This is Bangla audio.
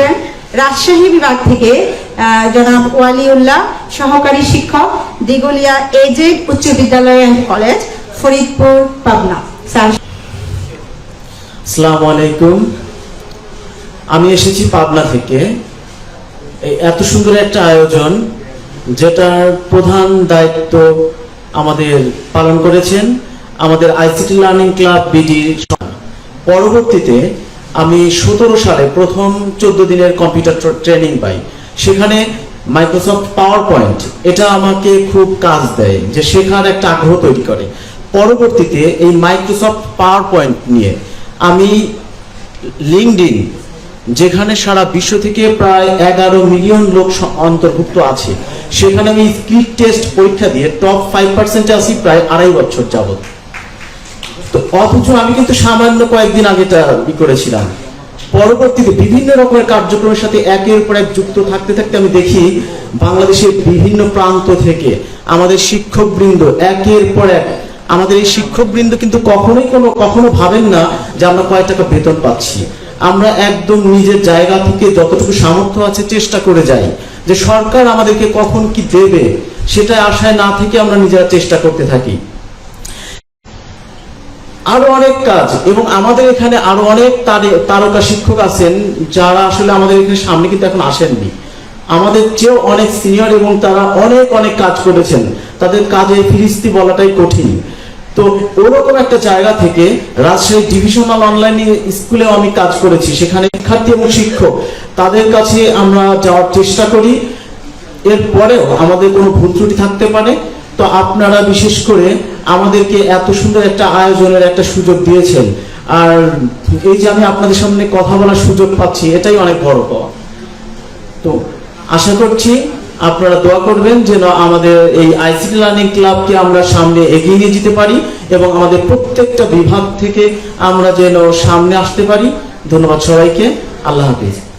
এসেছিলেন রাজশাহী বিভাগ থেকে জনাব ওয়ালিউল্লাহ, সহকারী শিক্ষক দিগুলিয়া এজেড উচ্চ বিদ্যালয় and college Faridpur, Pabna. Sir, আসসালামু আলাইকুম। আমি এসেছি পাবনা থেকে। এত সুন্দর একটা আয়োজন, যেটার প্রধান দায়িত্ব আমাদের পালন করেছেন আমাদের আইসিটি লার্নিং ক্লাব বিডির পরবর্তীতে আমি সতেরো সালে প্রথম চোদ্দ দিনের কম্পিউটার ট্রেনিং পাই। সেখানে মাইক্রোসফট পাওয়ার পয়েন্ট এটা আমাকে খুব কাজ দেয় যে শেখার একটা আগ্রহ তৈরি করে। পরবর্তীতে এই মাইক্রোসফট পাওয়ার পয়েন্ট নিয়ে আমি লিঙ্কডিন যেখানে সারা বিশ্ব থেকে প্রায় এগারো মিলিয়ন লোক অন্তর্ভুক্ত আছে। সেখানে আমি স্কিল টেস্ট পরীক্ষা দিয়ে টপ ফাইভ পার্সেন্টে আছি প্রায় আড়াই বছর যাবত তো অথচ আমি কিন্তু সামান্য কয়েকদিন আগে এটা ই করেছিলাম। পরবর্তীতে বিভিন্ন রকমের কার্যক্রমের সাথে একের পর এক যুক্ত থাকতে থাকতে আমি দেখি বাংলাদেশের বিভিন্ন প্রান্ত থেকে আমাদের শিক্ষকবৃন্দ একের পর এক, আমাদের এই শিক্ষকবৃন্দ কিন্তু কখনোই কোনো, কখনো ভাবেন না যে আমরা কয় টাকা বেতন পাচ্ছি। আমরা একদম নিজের জায়গা থেকে যতটুকু সামর্থ্য আছে চেষ্টা করে যাই। যে সরকার আমাদেরকে কখন কি দেবে সেটা আশায় না থেকে আমরা নিজেরা চেষ্টা করতে থাকি। আরও অনেক কাজ এবং আমাদের এখানে আরও অনেক তারকা শিক্ষক আছেন যারা আসলে আমাদের এখানে সামনে কিন্তু এখন আসেননি। আমাদের চেয়েও অনেক সিনিয়র এবং তারা অনেক অনেক কাজ করেছেন। তাদের কাজে ফিরিস্তি বলাটাই কঠিন। তো ওরকম একটা জায়গা থেকে রাজশাহী ডিভিশনাল অনলাইন স্কুলেও আমি কাজ করেছি। সেখানে শিক্ষার্থী এবং শিক্ষক, তাদের কাছে আমরা যাওয়ার চেষ্টা করি। এরপরেও আমাদের কোনো ভুল ত্রুটি থাকতে পারে। তো আপনারা বিশেষ করে আমাদেরকে এত সুন্দর একটা আয়োজনের একটা সুযোগ দিয়েছেন। আর এই যে আমি আপনাদের সামনে কথা বলার সুযোগ পাচ্ছি, এটাই অনেক বড় পাওয়া। তো আশা করছি আপনারা দোয়া করবেন যেন আমাদের এই আইসিটি লার্নিং ক্লাবকে আমরা সামনে এগিয়ে নিয়ে যেতে পারি এবং আমাদের প্রত্যেকটা বিভাগ থেকে আমরা যেন সামনে আসতে পারি। ধন্যবাদ সবাইকে। আল্লাহ হাফিজ।